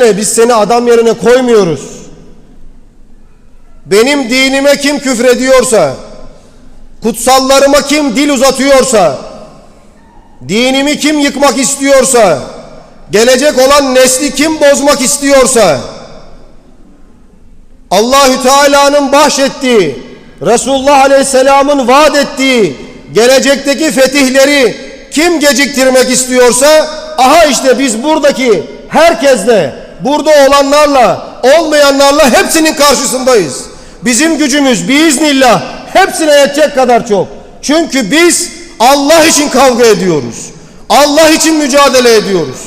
Biz seni adam yerine koymuyoruz. Benim dinime kim küfrediyorsa, kutsallarıma kim dil uzatıyorsa, dinimi kim yıkmak istiyorsa, gelecek olan nesli kim bozmak istiyorsa, Allahü Teala'nın bahşettiği, Resulullah Aleyhisselam'ın vaat ettiği gelecekteki fetihleri kim geciktirmek istiyorsa aha işte biz buradaki herkesle, burada olanlarla, olmayanlarla hepsinin karşısındayız. Bizim gücümüz biiznillah hepsine yetecek kadar çok. Çünkü biz Allah için kavga ediyoruz. Allah için mücadele ediyoruz.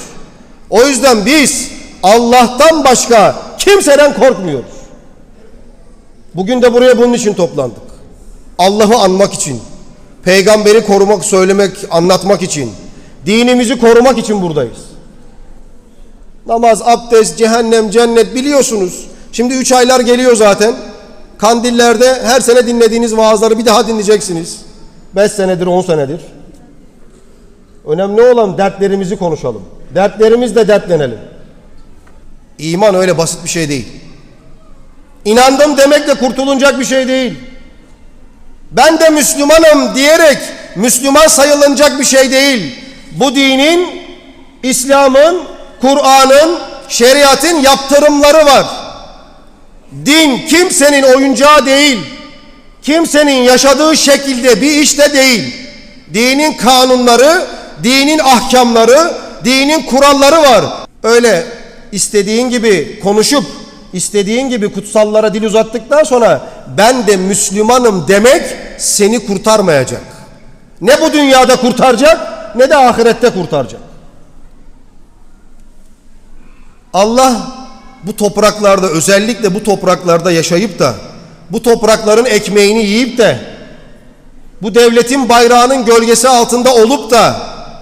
O yüzden biz Allah'tan başka kimseden korkmuyoruz. Bugün de buraya bunun için toplandık. Allah'ı anmak için, peygamberi korumak, söylemek, anlatmak için, dinimizi korumak için buradayız. Namaz, abdest, cehennem, cennet biliyorsunuz. Şimdi üç aylar geliyor zaten. Kandillerde her sene dinlediğiniz vaazları bir daha dinleyeceksiniz. Beş senedir, on senedir. Önemli olan dertlerimizi konuşalım. Dertlerimizle dertlenelim. İman öyle basit bir şey değil. İnandım demekle kurtulunacak bir şey değil. Ben de Müslümanım diyerek Müslüman sayılınacak bir şey değil. Bu dinin, İslam'ın, Kur'an'ın, şeriatın yaptırımları var. Din kimsenin oyuncağı değil. Kimsenin yaşadığı şekilde bir işte değil. Dinin kanunları, dinin ahkamları, dinin kuralları var. Öyle istediğin gibi konuşup istediğin gibi kutsallara dil uzattıktan sonra ben de Müslümanım demek seni kurtarmayacak. Ne bu dünyada kurtaracak ne de ahirette kurtaracak. Allah bu topraklarda özellikle bu topraklarda yaşayıp da bu toprakların ekmeğini yiyip de bu devletin bayrağının gölgesi altında olup da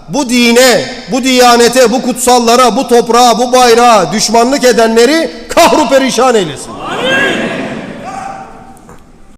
bu dine, bu diyanete, bu kutsallara, bu toprağa, bu bayrağa düşmanlık edenleri kahru perişan eylesin.